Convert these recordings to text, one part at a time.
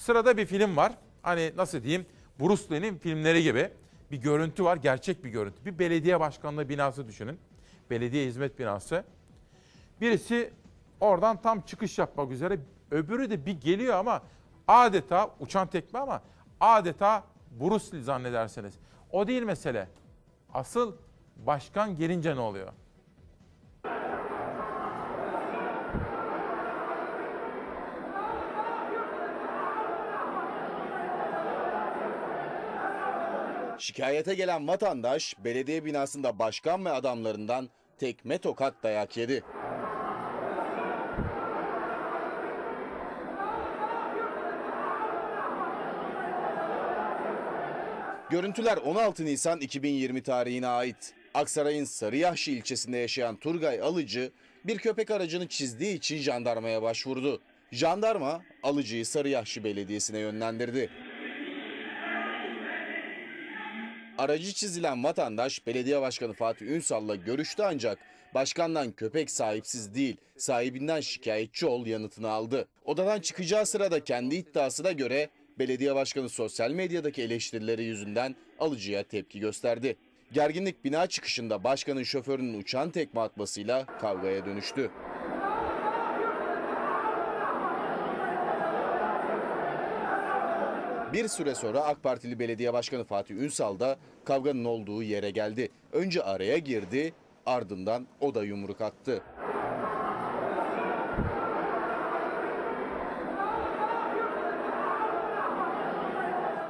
Sırada bir film var. Hani nasıl diyeyim? Bruce Lee'nin filmleri gibi bir görüntü var. Gerçek bir görüntü. Bir belediye başkanlığı binası düşünün. Belediye hizmet binası. Birisi oradan tam çıkış yapmak üzere. Öbürü de bir geliyor ama adeta uçan tekme ama adeta Bruce Lee zannedersiniz. O değil mesele. Asıl başkan gelince ne oluyor? Şikayete gelen vatandaş belediye binasında başkan ve adamlarından tekme tokat dayak yedi. Görüntüler 16 Nisan 2020 tarihine ait. Aksaray'ın Sarıyahşi ilçesinde yaşayan Turgay Alıcı bir köpek aracını çizdiği için jandarmaya başvurdu. Jandarma Alıcı'yı Sarıyahşi Belediyesi'ne yönlendirdi. Aracı çizilen vatandaş belediye başkanı Fatih Ünsal'la görüştü ancak başkandan köpek sahipsiz değil sahibinden şikayetçi ol yanıtını aldı. Odadan çıkacağı sırada kendi iddiasına göre belediye başkanı sosyal medyadaki eleştirileri yüzünden alıcıya tepki gösterdi. Gerginlik bina çıkışında başkanın şoförünün uçan tekme atmasıyla kavgaya dönüştü. Bir süre sonra AK Partili Belediye Başkanı Fatih Ünsal da kavganın olduğu yere geldi. Önce araya girdi, ardından o da yumruk attı.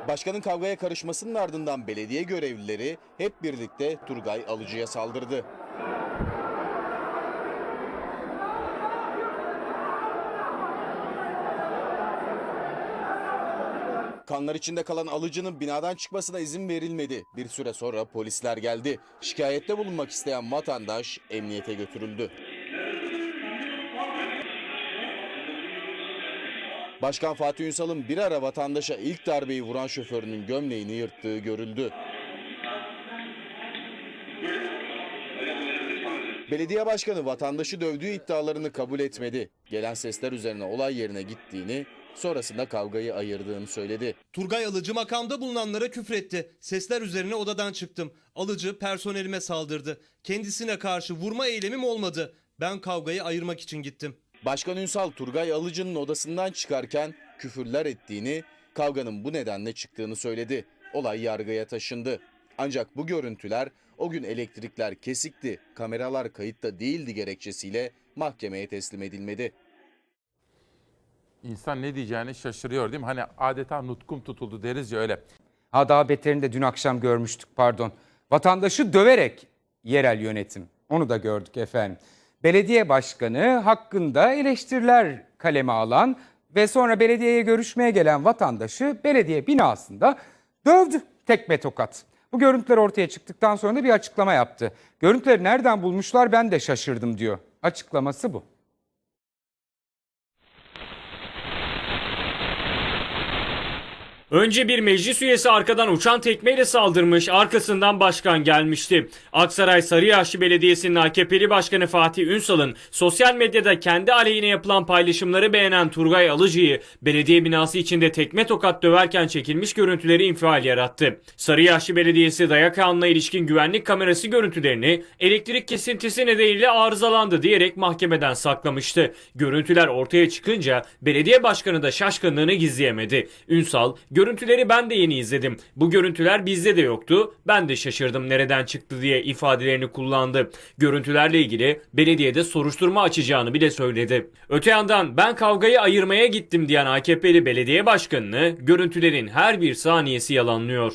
Başkanın kavgaya karışmasının ardından belediye görevlileri hep birlikte Turgay Alıcı'ya saldırdı. Kanlar içinde kalan alıcının binadan çıkmasına izin verilmedi. Bir süre sonra polisler geldi. Şikayette bulunmak isteyen vatandaş emniyete götürüldü. Başkan Fatih Ünsal'ın bir ara vatandaşa ilk darbeyi vuran şoförünün gömleğini yırttığı görüldü. Belediye başkanı vatandaşı dövdüğü iddialarını kabul etmedi. Gelen sesler üzerine olay yerine gittiğini, sonrasında kavgayı ayırdığını söyledi. Turgay Alıcı makamda bulunanlara küfretti. Sesler üzerine odadan çıktım. Alıcı personelime saldırdı. Kendisine karşı vurma eylemim olmadı. Ben kavgayı ayırmak için gittim. Başkan Ünsal Turgay Alıcı'nın odasından çıkarken küfürler ettiğini, kavganın bu nedenle çıktığını söyledi. Olay yargıya taşındı. Ancak bu görüntüler o gün elektrikler kesikti, kameralar kayıtta değildi gerekçesiyle mahkemeye teslim edilmedi. İnsan ne diyeceğini şaşırıyor değil mi? Hani adeta nutkum tutuldu deriz ya öyle. Ha daha beterini de dün akşam görmüştük pardon. Vatandaşı döverek yerel yönetim. Onu da gördük efendim. Belediye başkanı hakkında eleştiriler kaleme alan ve sonra belediyeye görüşmeye gelen vatandaşı belediye binasında dövdü tekme tokat. Bu görüntüler ortaya çıktıktan sonra da bir açıklama yaptı. Görüntüleri nereden bulmuşlar ben de şaşırdım diyor. Açıklaması bu. Önce bir meclis üyesi arkadan uçan tekmeyle saldırmış, arkasından başkan gelmişti. Aksaray Sarıyaşlı Belediyesi'nin AKP'li başkanı Fatih Ünsal'ın sosyal medyada kendi aleyhine yapılan paylaşımları beğenen Turgay Alıcı'yı belediye binası içinde tekme tokat döverken çekilmiş görüntüleri infial yarattı. Sarıyaşlı Belediyesi dayak anına ilişkin güvenlik kamerası görüntülerini elektrik kesintisi nedeniyle arızalandı diyerek mahkemeden saklamıştı. Görüntüler ortaya çıkınca belediye başkanı da şaşkınlığını gizleyemedi. Ünsal, Görüntüleri ben de yeni izledim. Bu görüntüler bizde de yoktu. Ben de şaşırdım nereden çıktı diye ifadelerini kullandı. Görüntülerle ilgili belediyede soruşturma açacağını bile söyledi. Öte yandan ben kavgayı ayırmaya gittim diyen AKP'li belediye başkanını görüntülerin her bir saniyesi yalanlıyor.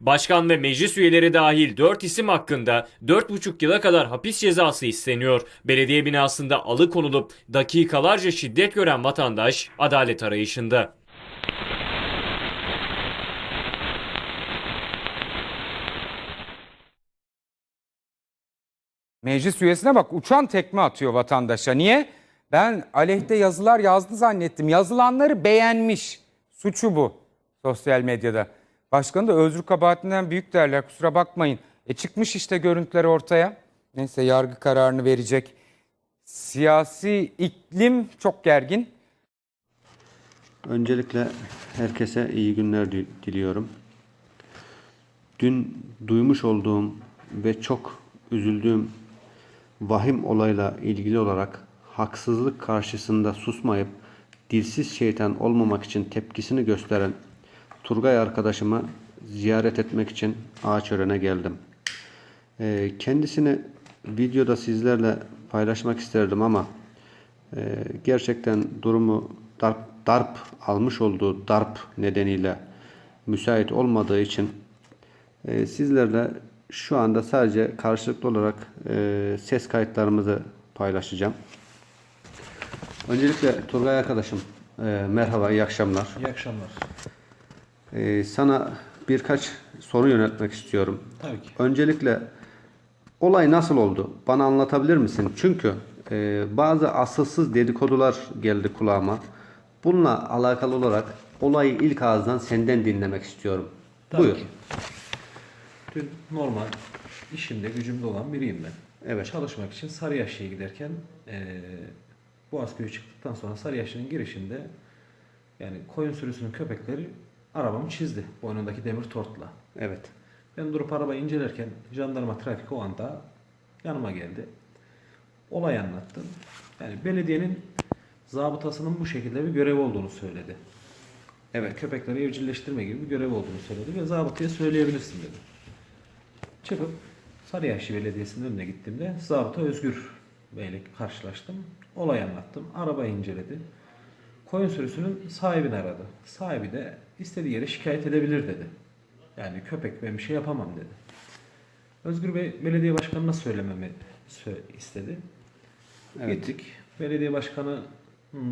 Başkan ve meclis üyeleri dahil 4 isim hakkında 4,5 yıla kadar hapis cezası isteniyor. Belediye binasında alıkonulup dakikalarca şiddet gören vatandaş adalet arayışında. Meclis üyesine bak uçan tekme atıyor vatandaşa. Niye? Ben aleyhte yazılar yazdı zannettim. Yazılanları beğenmiş. Suçu bu sosyal medyada. Başkanı da özrü kabahatinden büyük derler kusura bakmayın. E çıkmış işte görüntüler ortaya. Neyse yargı kararını verecek. Siyasi iklim çok gergin. Öncelikle herkese iyi günler di- diliyorum. Dün duymuş olduğum ve çok üzüldüğüm vahim olayla ilgili olarak haksızlık karşısında susmayıp dilsiz şeytan olmamak için tepkisini gösteren Turgay arkadaşımı ziyaret etmek için Ağaçören'e geldim. Ee, kendisini videoda sizlerle paylaşmak isterdim ama ee, gerçekten durumu darp, darp almış olduğu darp nedeniyle müsait olmadığı için e, sizlerle şu anda sadece karşılıklı olarak e, ses kayıtlarımızı paylaşacağım. Öncelikle Turgay arkadaşım e, merhaba iyi akşamlar. İyi akşamlar. E, sana birkaç soru yöneltmek istiyorum. Tabii ki. Öncelikle olay nasıl oldu? Bana anlatabilir misin? Çünkü e, bazı asılsız dedikodular geldi kulağıma. Bununla alakalı olarak olayı ilk ağızdan senden dinlemek istiyorum. Tabii Buyur. ki. Dün normal işimde, gücümde olan biriyim ben. Evet. Çalışmak için Sarıyaşlı'ya giderken eee Boğazköy'ü çıktıktan sonra Sarıyaşlı'nın girişinde yani koyun sürüsünün köpekleri arabamı çizdi. Boynundaki demir tortla. Evet. Ben durup arabayı incelerken jandarma trafik o anda yanıma geldi. Olay anlattım. Yani belediyenin zabıtasının bu şekilde bir görev olduğunu söyledi. Evet. Köpekleri evcilleştirme gibi bir görev olduğunu söyledi ve zabıtaya söyleyebilirsin dedi. Çıkıp Sarıyaşı Belediyesi'nin önüne gittiğimde zabıta Özgür Bey'le karşılaştım. Olay anlattım. Arabayı inceledi. Koyun sürüsünün sahibini aradı. Sahibi de istediği yere şikayet edebilir dedi. Yani köpek ben bir şey yapamam dedi. Özgür Bey belediye başkanına söylememi sö- istedi. Evet. Gittik. Belediye başkanı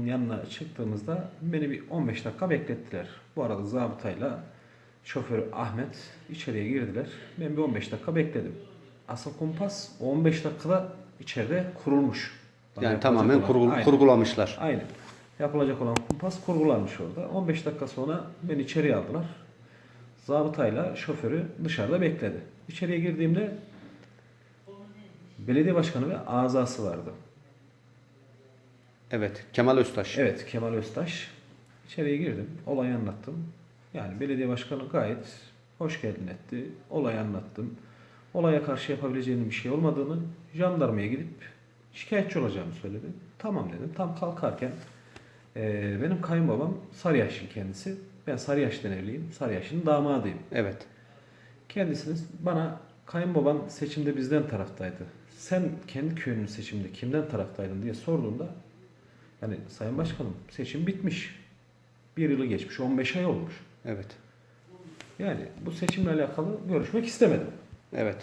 yanına çıktığımızda beni bir 15 dakika beklettiler. Bu arada zabıtayla şoförü Ahmet içeriye girdiler. Ben bir 15 dakika bekledim. Asıl kumpas o 15 dakikada içeride kurulmuş. Bana Yani tamamen kurgul- kurgulamışlar. Aynen. Yapılacak olan kumpas kurgulanmış orada. 15 dakika sonra beni içeriye aldılar. Zabıtayla şoförü dışarıda bekledi. İçeriye girdiğimde belediye başkanı ve azası vardı. Evet. Kemal Öztaş. Evet Kemal Öztaş. İçeriye girdim. Olayı anlattım. Yani belediye başkanı gayet hoş geldin etti. Olayı anlattım. Olaya karşı yapabileceğinin bir şey olmadığını, jandarmaya gidip şikayetçi olacağımı söyledi. Tamam dedim. Tam kalkarken eee, benim kayınbabam Sarıyaş'ın kendisi. Ben Sarıyaş'tan evliyim. Sarıyaş'ın damadıyım. Evet. Kendisini bana kayınbaban seçimde bizden taraftaydı. Sen kendi köyünün seçiminde kimden taraftaydın diye sorduğunda yani Sayın Başkanım seçim bitmiş. Bir yılı geçmiş. 15 ay olmuş. Evet. Yani bu seçimle alakalı görüşmek istemedim. Evet.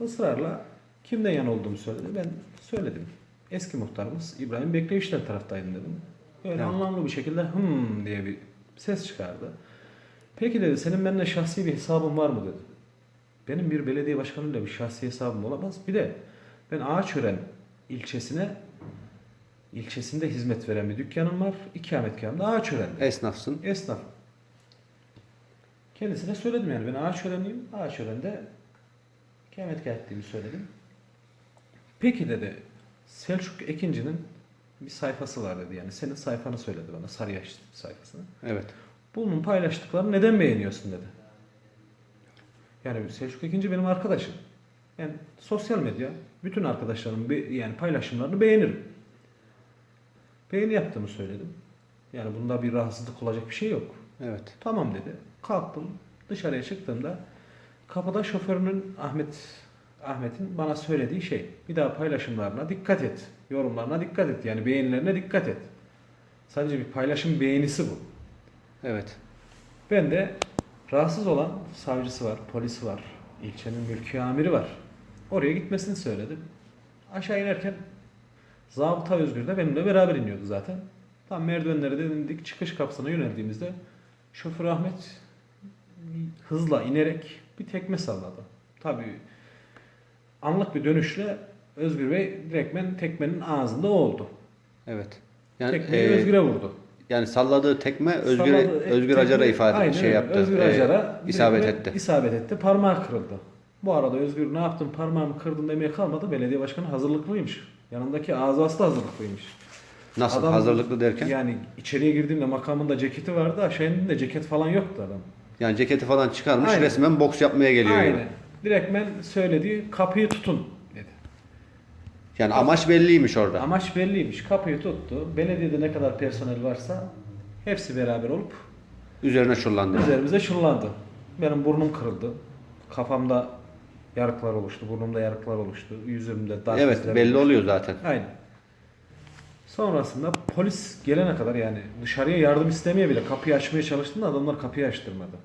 Israrla kimden yan olduğumu söyledi. Ben söyledim. Eski muhtarımız İbrahim Bekleviç'ten taraftaydım dedim. Böyle Evet. anlamlı bir şekilde hım diye bir ses çıkardı. Peki dedi senin benimle şahsi bir hesabın var mı dedi. Benim bir belediye başkanıyla bir şahsi hesabım olamaz. Bir de ben Ağaçören ilçesine ilçesinde hizmet veren bir dükkanım var. İkametgahım da Ağaçören'de. Esnafsın. Esnaf. Kendisine söyledim yani ben Ağaçören'liyim. Ağaçören'de ikametgah ettiğimi söyledim. Peki dedi Selçuk Ekinci'nin bir sayfası var dedi. Yani senin sayfanı söyledi bana. Sarıyaş sayfasını. Evet. Bunun paylaştıklarını neden beğeniyorsun dedi. Yani Selçuk Ekinci benim arkadaşım. Yani sosyal medya bütün arkadaşlarımın be- yani paylaşımlarını beğenirim. Beğeni yaptığımı söyledim. Yani bunda bir rahatsızlık olacak bir şey yok. Evet. Tamam dedi. Kalktım. Dışarıya çıktığımda kapıda şoförünün Ahmet Ahmet'in bana söylediği şey. Bir daha paylaşımlarına dikkat et. Yorumlarına dikkat et. Yani beğenilerine dikkat et. Sadece bir paylaşım beğenisi bu. Evet. Ben de rahatsız olan savcısı var, polisi var, ilçenin mülki amiri var. Oraya gitmesini söyledim. Aşağı inerken Zabıta Özgür de benimle beraber iniyordu zaten. Tam merdivenlere de indik. Çıkış kapısına yöneldiğimizde şoför Ahmet hızla inerek bir tekme salladı. Tabii anlık bir dönüşle Özgür Bey direktmen tekmenin ağzında oldu. Evet. Yani Tekmeyi e, Özgür'e vurdu. yani salladığı tekme Özgür Salladı, e, Özgür tekme- Acar'a ifade Aynen şey yaptı. Özgür e, Acar'a isabet direkt etti. İsabet etti. Parmağı kırıldı. Bu arada Özgür ne yaptın parmağımı kırdın demeye kalmadı. Belediye başkanı hazırlıklıymış. Yanındaki azası da hazırlıklıymış. Nasıl Adam- hazırlıklı derken? Yani, Yani içeriye girdiğimde makamında ceketi vardı. Aşağı indiğimde ceket falan yoktu adam. ceketi falan çıkarmış Aynen. resmen boks yapmaya geliyor. yani. Direktmen söylediği kapıyı tutun dedi. Yani amaç belliymiş orada. Amaç belliymiş. Kapıyı tuttu. Belediyede ne kadar personel varsa hepsi beraber olup Üzerine çullandı. üzerimize şullandı. Benim burnum kırıldı. Kafamda yarıklar oluştu. Burnumda yarıklar oluştu. Yüzümde darp Evet belli oluştu. oluyor zaten. Aynen. Sonrasında polis gelene kadar yani dışarıya yardım istemeye bile kapıyı açmaya çalıştığında adamlar kapıyı açtırmadı.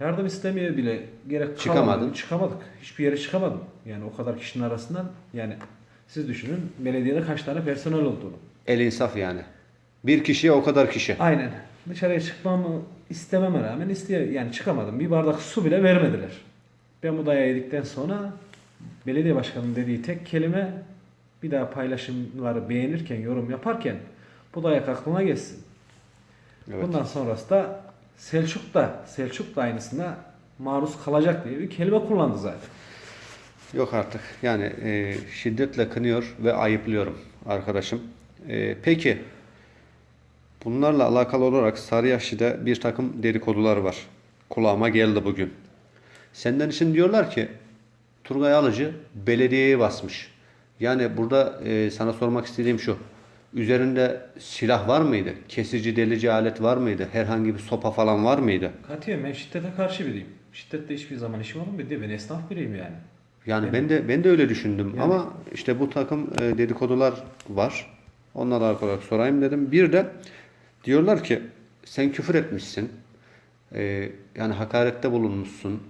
Yardım istemeye bile gerek Çıkamadın. kalmadı. Çıkamadık. Hiçbir yere çıkamadım. Yani o kadar kişinin arasından yani siz düşünün belediyede kaç tane personel olduğunu. El insaf yani. Bir kişiye o kadar kişi. Aynen. Dışarıya çıkmamı istememe rağmen isteye yani çıkamadım. Bir bardak su bile vermediler. Ben bu dayağı yedikten sonra belediye başkanının dediği tek kelime bir daha paylaşımları beğenirken, yorum yaparken bu dayak aklına geçsin. Evet. Bundan sonrası da Selçuk da Selçuk da aynısına maruz kalacak diye bir kelime kullandı zaten. Yok artık. Yani e, şiddetle kınıyor ve ayıplıyorum arkadaşım. E, peki bunlarla alakalı olarak Sarıyaşlı'da bir takım dedikodular var. Kulağıma geldi bugün. Senden için diyorlar ki Turgay Alıcı belediyeye basmış. Yani burada e, sana sormak istediğim şu. Üzerinde silah var mıydı? Kesici delici alet var mıydı? Herhangi bir sopa falan var mıydı? Katiyen ben şiddete karşı biriyim. Şiddetle hiçbir zaman işim olmadı. Bir de ben esnaf biriyim yani. Yani ben de ben de öyle düşündüm Yani- ama işte bu takım e, dedikodular var. Alakalı olarak sorayım dedim. Bir de diyorlar ki sen küfür etmişsin. E, yani hakarette bulunmuşsun.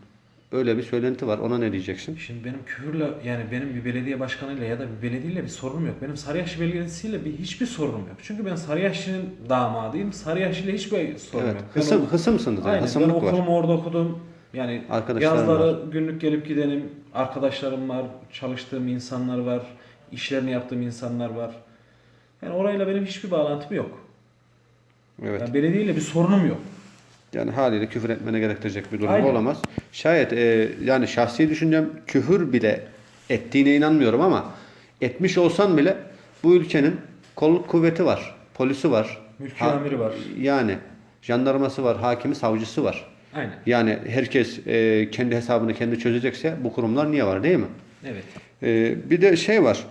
Öyle bir söylenti var. Ona ne diyeceksin? Şimdi benim küfürle yani benim bir belediye başkanıyla ya da bir belediyeyle bir sorunum yok. Benim Sarıyaşı Belediyesi'yle bir hiçbir sorunum yok. Çünkü ben Sarıyaşı'nın damadıyım. Sarıyaşı'yla hiçbir sorunum Evet. yok. Ben Hısım, o- hısımsınız yani. Aynen. Ben Hısımlık var. okulumu orada okudum. Yani yazları günlük gelip gidenim. Arkadaşlarım var. Çalıştığım insanlar var. işlerini yaptığım insanlar var. Yani orayla benim hiçbir bağlantım yok. Evet. Yani belediyeyle bir sorunum yok. Yani haliyle küfür etmene gerektirecek bir durum Aynen. olamaz. Şayet e, yani şahsi düşüncem küfür bile ettiğine inanmıyorum ama etmiş olsan bile bu ülkenin kolluk kuvveti var. Polisi var. Mülki amiri var. Yani jandarması var, hakimi, savcısı var. Aynen. Yani herkes e, kendi hesabını kendi çözecekse bu kurumlar niye var değil mi? Evet. E, bir de şey var.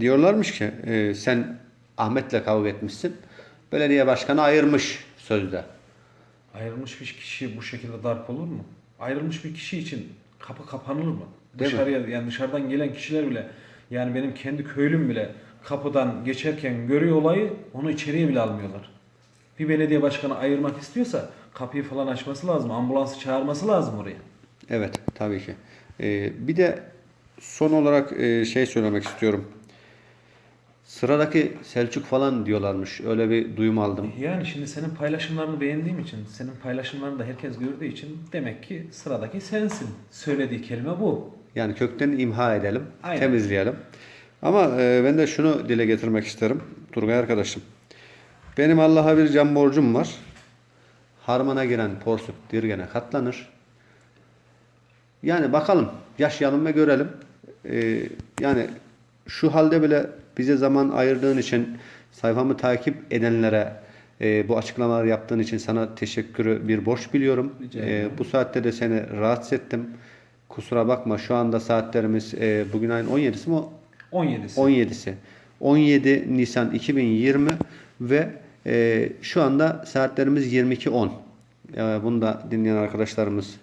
Diyorlarmış ki e, sen Ahmet'le kavga etmişsin. Belediye başkanı ayırmış sözde. Ayrılmış bir kişi bu şekilde darp olur mu? Ayrılmış bir kişi için kapı kapanır mı? Değil mi? Dışarıya yani dışarıdan gelen kişiler bile yani benim kendi köylüm bile kapıdan geçerken görüyor olayı onu içeriye bile almıyorlar. Bir belediye başkanı ayırmak istiyorsa kapıyı falan açması lazım. Ambulansı çağırması lazım oraya. Evet, tabii ki. Ee, bir de son olarak e, şey söylemek istiyorum. Sıradaki Selçuk falan diyorlarmış. Öyle bir duyum aldım. Yani şimdi senin paylaşımlarını beğendiğim için, senin paylaşımlarını da herkes gördüğü için demek ki sıradaki sensin. Söylediği kelime bu. Yani kökten imha edelim, Aynen. temizleyelim. Ama e, ben de şunu dile getirmek isterim Turgay arkadaşım. Benim Allah'a bir can borcum var. Harmana giren porsuk dirgene katlanır. Yani bakalım, yaşayalım ve görelim. Ee, yani şu halde bile bize zaman ayırdığın için, sayfamı takip edenlere e, bu açıklamaları yaptığın için sana teşekkürü bir borç biliyorum. Ederim. bu saatte de seni rahatsız ettim. Kusura bakma şu anda saatlerimiz e, bugün ayın 17'si mi? 17'si. 17'si. 17 Nisan 2020 ve e, şu anda saatlerimiz 22.10. E, bunu da dinleyen arkadaşlarımız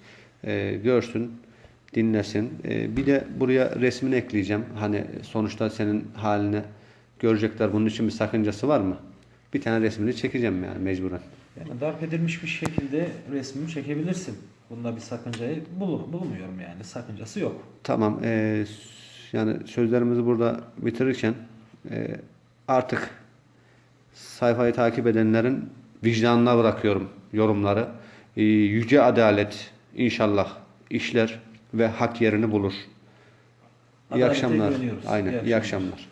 e, görsün, dinlesin. E, bir de buraya resmini ekleyeceğim. Hani sonuçta senin halini görecekler. Bunun için bir sakıncası var mı? Bir tane resmini çekeceğim yani mecburen. Yani darp edilmiş bir şekilde resmimi çekebilirsin. Bunda bir sakıncayı bul bulmuyorum yani. Sakıncası yok. Tamam. e, yani sözlerimizi burada bitirirken e, artık sayfayı takip edenlerin vicdanına bırakıyorum yorumları. E, yüce adalet inşallah işler ve hak yerini bulur. İyi Adalete akşamlar. Aynen. İyi İyi akşamlar. akşamlar.